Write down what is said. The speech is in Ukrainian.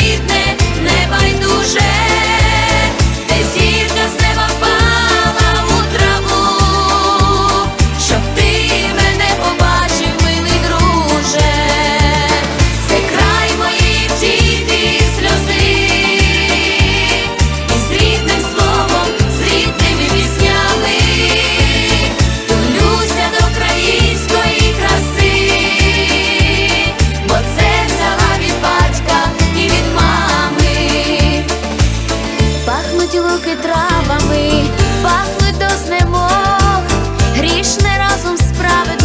need me. пахнуть луки травами, пахнуть до знемог, грішне разом справедливо.